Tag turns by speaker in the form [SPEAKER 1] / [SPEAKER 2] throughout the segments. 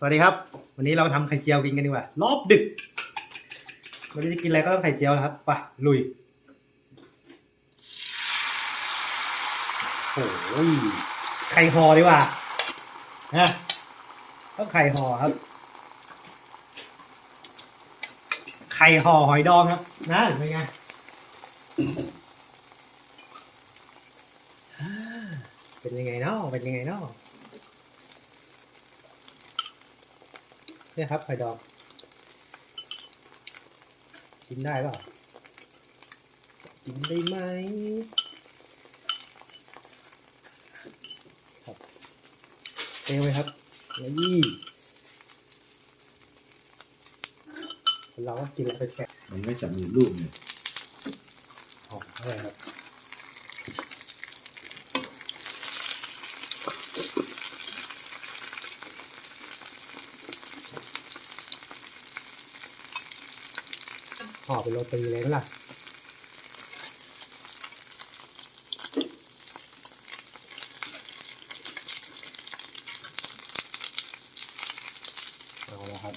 [SPEAKER 1] สวัสดีครับ วันนี้เราทำไข่เจียวกินกันดีกว่า รอบดึกวันนี้จะกินอะไรก็ต้องไข่เจียวนะครับไปลุยโอ้ยไข่ห่อดีกว่านะต้องไข่ห่อครับ ไข่ห่อหอยดองครับนะเป็นไงเป็นยังไงเนาะเป็นยังไงเนาะ นี่ยครับไข่ดอง กินได้เปล่ากินได้ไหมครับเอวไหมครับนี่คนเราก็กินแล้วไปแกะ
[SPEAKER 2] มันไม่จับมือลูกเนี่ย
[SPEAKER 1] หอมอะไรครับ ห่อเป็นโรตีเลยไหมล่ะเอาละครับ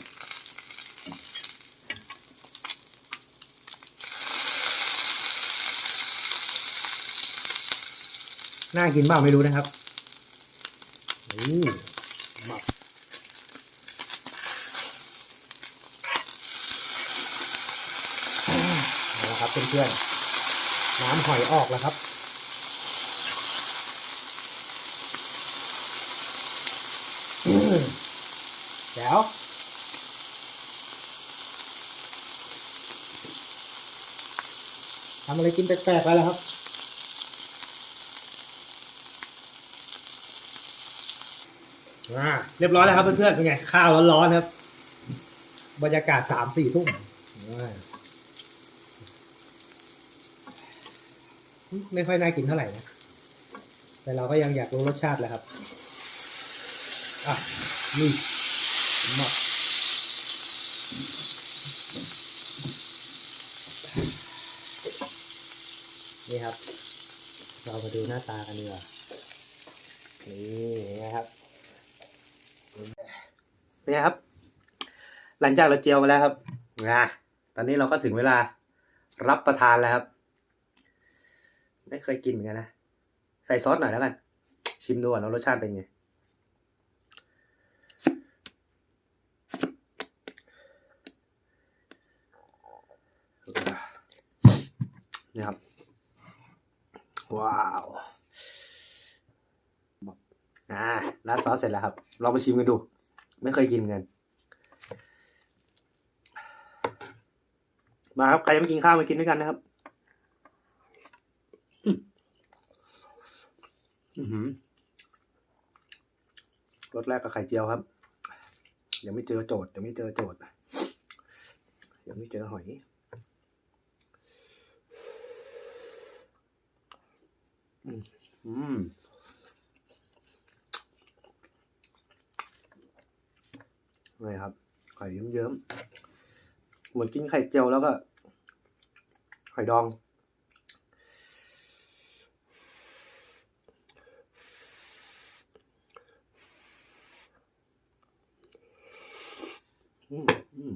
[SPEAKER 1] น่ากินบ้างไม่รู้นะครับนี่หมักเอาละ ครับเพื่อนๆ น้ำหอยออกแล้วครับอืมเดี๋ยวทำอะไรกินแปลกๆไปแล้วครับอ่าเรียบร้อยแล้วครับเพื่อนๆเป็นไง ข้าวร้อนๆครับ บรรยากาศสามสี่ทุ่มอ่า ไม่ค่อยน่ากินเท่าไหร่นะแต่เราก็ยังอยากรู้รสชาติแหละครับอะนี่หมักนี่ครับ เรามาดูหน้าตากันดีกว่านี่นะครับเป็นไงครับ หลังจากเราเจียวมาแล้วครับนะตอนนี้เราก็ถึงเวลารับประทานแล้วครับ ไม่เคยกินเหมือนกันนะ ใส่ซอสหน่อยแล้วกัน ชิมดูก่อนว่ารสชาติเป็นไง นี่ครับ ว้าวอ่าราดซอสเสร็จแล้วครับ ลองมาชิมกันดู ไม่เคยกินเหมือนกันมาครับ ใครยังไม่กินข้าวมากินด้วยกันนะครับ อืมอื้อหือ รสแรกกับไข่เจียวครับ ยังไม่เจอโจทย์ยังไม่เจอโจทย์ยังไม่เจอหอยอืมอืมเลยครับ ไข่เยิ้มๆเหมือนกินไข่เจียวแล้วก็ ไข่ดอง อืมอืม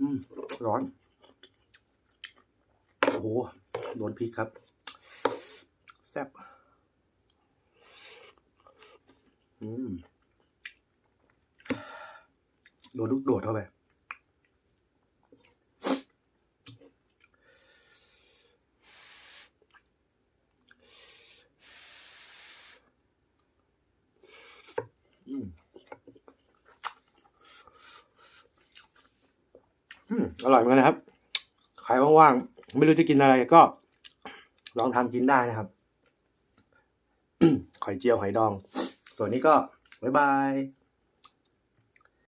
[SPEAKER 1] อืมร้อน โอ้โห โดนพริกครับ แซ่บ อืม โดนลูกโดดเข้าไป อร่อยเหมือนกันนะครับใครว่างๆ ไม่รู้จะกินอะไรก็ ลองทำกินได้นะครับไข่เจียวหอยดอง ส่วนนี้ก็ บ๊ายบาย